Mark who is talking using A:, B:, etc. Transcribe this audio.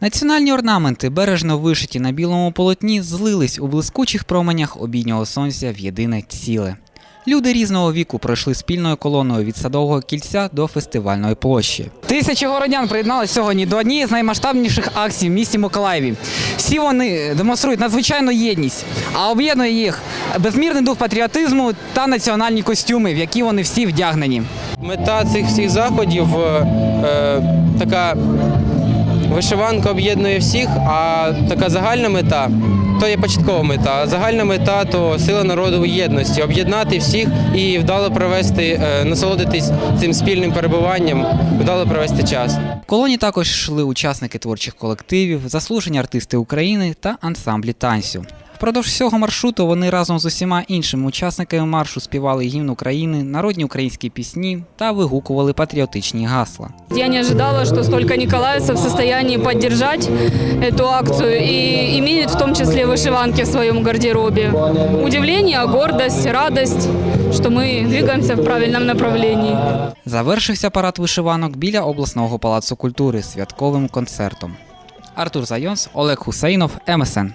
A: Національні орнаменти, бережно вишиті на білому полотні, злились у блискучих променях обіднього сонця в єдине ціле. Люди різного віку пройшли спільною колоною від садового кільця до фестивальної площі. Тисячі городян приєдналися сьогодні до однієї з наймасштабніших акцій в місті Миколаєві. Всі вони демонструють надзвичайну єдність, а об'єднує їх безмірний дух патріотизму та національні костюми, в які вони всі вдягнені.
B: Мета цих всіх заходів е, е, така вишиванка об'єднує всіх, а така загальна мета то є початкова мета. А загальна мета то сила народу у єдності, об'єднати всіх і вдало провести, е, насолодитись цим спільним перебуванням, вдало провести час.
A: В колоні також йшли учасники творчих колективів, заслужені артисти України та ансамблі танцю. Впродовж всього маршруту вони разом з усіма іншими учасниками маршу співали гімн України, народні українські пісні та вигукували патріотичні гасла.
C: Я не ожидала, что столько николаевцев в состоянии поддержать эту акцию и имеют в том числе вышиванки в своем гардеробе. Удивление, гордость, радость, что мы двигаемся в правильном направлении.
A: Завершився парад вишиванок біля обласного палацу культури святковим концертом. Артур Зайонс, Олег Хусейнов, МСН.